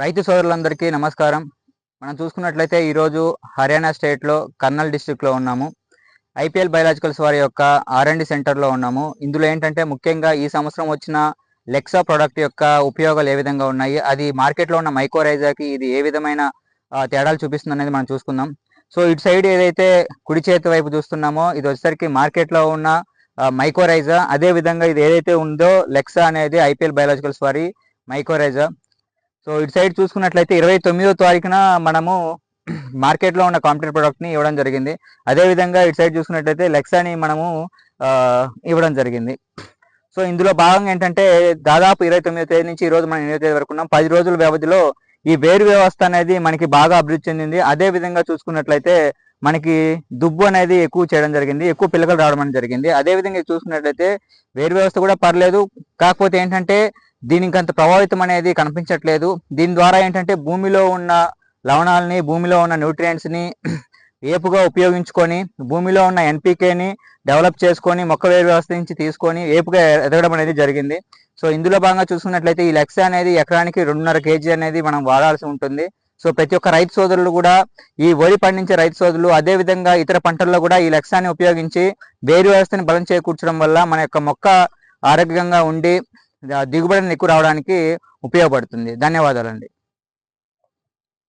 రైతు సోదరులందరికీ నమస్కారం. మనం చూసుకున్నట్లయితే ఈరోజు హర్యానా స్టేట్లో కర్నల్ డిస్టిక్లో ఉన్నాము. ఐపీఎల్ బయలాజికల్స్ వారి యొక్క ఆర్ అండ్ సెంటర్లో ఉన్నాము. ఇందులో ఏంటంటే ముఖ్యంగా ఈ సంవత్సరం వచ్చిన లెక్సా ప్రోడక్ట్ యొక్క ఉపయోగాలు ఏ విధంగా ఉన్నాయి అది మార్కెట్లో ఉన్న మైకోరైజర్కి ఇది ఏ విధమైన తేడాలు చూపిస్తుంది అనేది మనం చూసుకుందాం. సో ఇటు సైడ్ ఏదైతే కుడి చేతి వైపు చూస్తున్నామో ఇది వచ్చేసరికి మార్కెట్లో ఉన్న మైకోరైజా. అదే విధంగా ఇది ఏదైతే ఉందో లెక్సా అనేది ఐపీఎల్ బయలాజికల్స్ వారి మైకోరైజా. సో ఇటు సైడ్ చూసుకున్నట్లయితే ఇరవై తొమ్మిదో తారీఖున మనము మార్కెట్లో ఉన్న కాంపిటేటివ్ ప్రోడక్ట్ని ఇవ్వడం జరిగింది. అదే విధంగా ఇటు సైడ్ చూసుకున్నట్లయితే లెక్సాని మనము ఇవ్వడం జరిగింది. సో ఇందులో భాగంగా ఏంటంటే దాదాపు ఇరవై తొమ్మిదో తేదీ నుంచి ఈ రోజు మనం ఎనిమిదో తేదీ వరకు ఉన్నాం. పది రోజుల వ్యవధిలో ఈ వేరు వ్యవస్థ అనేది మనకి బాగా అభివృద్ధి చెందింది. అదే విధంగా చూసుకున్నట్లయితే మనకి దుబ్బు అనేది ఎక్కువ చేయడం జరిగింది. ఎక్కువ పిల్లకలు రావడం అనేది జరిగింది. అదే విధంగా చూసుకున్నట్లయితే వేరు వ్యవస్థ కూడా పర్లేదు. కాకపోతే ఏంటంటే దీనికి అంత ప్రభావితం అనేది కనిపించట్లేదు. దీని ద్వారా ఏంటంటే భూమిలో ఉన్న లవణాలని భూమిలో ఉన్న న్యూట్రియంట్స్ని ఏపుగా ఉపయోగించుకొని భూమిలో ఉన్న ఎన్పికేని డెవలప్ చేసుకొని మొక్క వేరు వ్యవస్థ నుంచి తీసుకొని ఏపుగా ఎదగడం అనేది జరిగింది. సో ఇందులో భాగంగా చూసుకున్నట్లయితే ఈ లెక్స అనేది ఎకరానికి రెండున్నర కేజీ అనేది మనం వాడాల్సి ఉంటుంది. సో ప్రతి ఒక్క రైతు సోదరులు కూడా ఈ వరి పండించే రైతు సోదరులు అదే విధంగా ఇతర పంటల్లో కూడా ఈ లక్ష్యాన్ని ఉపయోగించి వేరు వ్యవస్థని బలం చేకూర్చడం వల్ల మన యొక్క మొక్క ఆరోగ్యంగా ఉండి దిగుబడిని ఎక్కువ రావడానికి ఉపయోగపడుతుంది. ధన్యవాదాలండి.